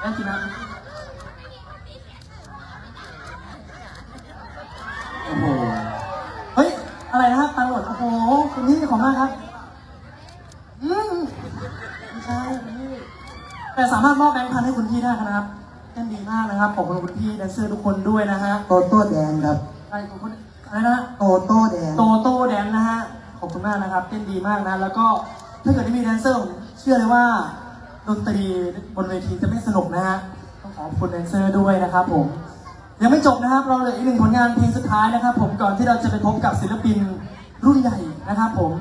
แล้วกินน้ำโอ้โห เฮ้ย อะไรนะครับตังค์หล่นโอ้โหคุณพี่ขอบมากครับ อืมไม่ใช่คุณพี่แต่สามารถมอบแบงค์พันให้คุณพี่ได้นะครับเต้นดีมากนะครับ ขอบคุณคุณพี่แดนเซอร์ทุกคนด้วยนะฮะโตโต้แดงครับใช่ขอบคุณอะไรนะ โตโต้แดง โตโต้แดนนะฮะ ขอบคุณมากนะครับ เต้นดีมากนะ แล้วก็ถ้าเกิดไม่มีแดนเซอร์ผมเชื่อเลยว่า ดนตรีบนเวทีจะไม่สนุกนะฮะต้องขอบคุณแดนเซอร์ด้วยนะครับผม ยังไม่จบนะครับ เราเหลืออีกหนึ่งผลงานเพลงสุดท้ายนะครับ ผมก่อนที่เราจะไปพบกับศิลปินรุ่นใหญ่นะครับผม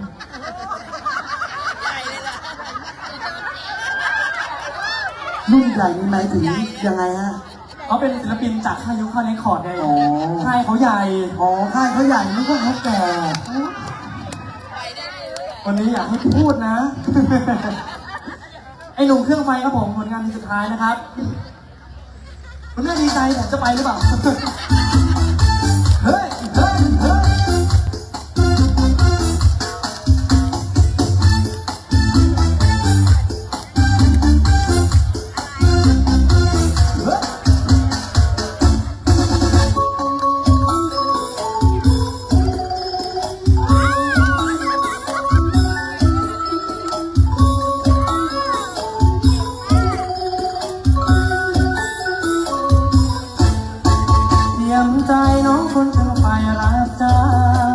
รุ่นใหญ่นี่หมายถึงยังไงฮะเขาเป็นศิลปินจากค่ายยุคค่ายเรคคอร์ดไงอ๋อค่ายเขาใหญ่ อ๋อค่ายเขาใหญ่นึกว่าเขาแก่วันนี้อยากให้พูดนะ ไอหนุ่มเครื่องไฟครับผมผลงานเพลงสุดท้ายนะครับคุณแม่ดีใจผมจะไปหรือเปล่า ใจน้องคนจะไปรับจ้า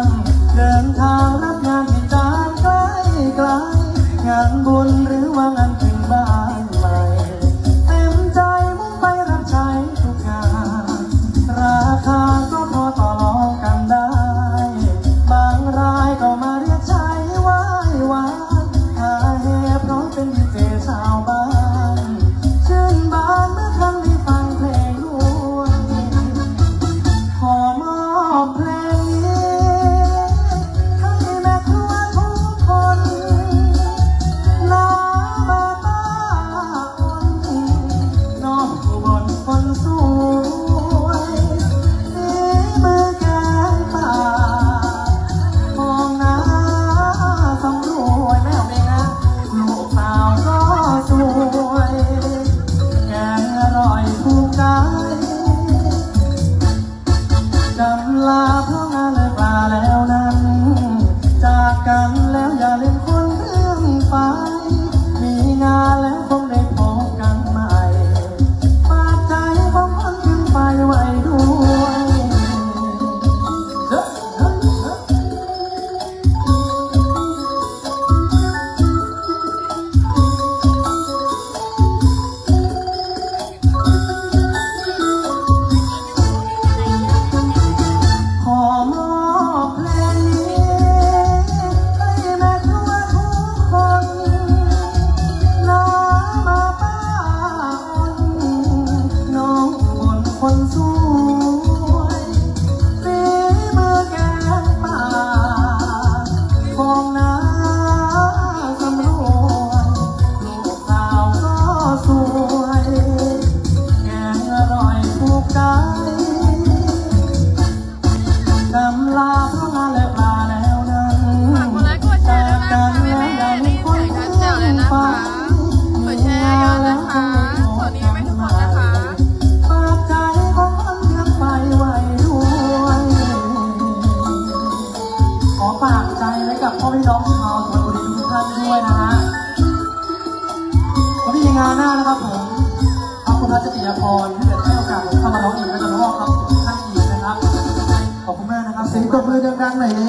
งเดินทางรับงานที่จางไกลไกลงานบุญหรือว่างาน ลาพา ฝากใจไว้กับพ่อพี่น้องชาวสุพรรณบุรีทุกท่านด้วยนะฮะแล้วพี่ยังงานหน้านะครับผมขอบคุณพระจติยาพรที่เกิดให้โอกาสผมเข้ามาร้องอีกและจะมอบครับท่านอีกนะครับ ขอบคุณมากนะครับเสียงตบมือดังๆหน่อยนะ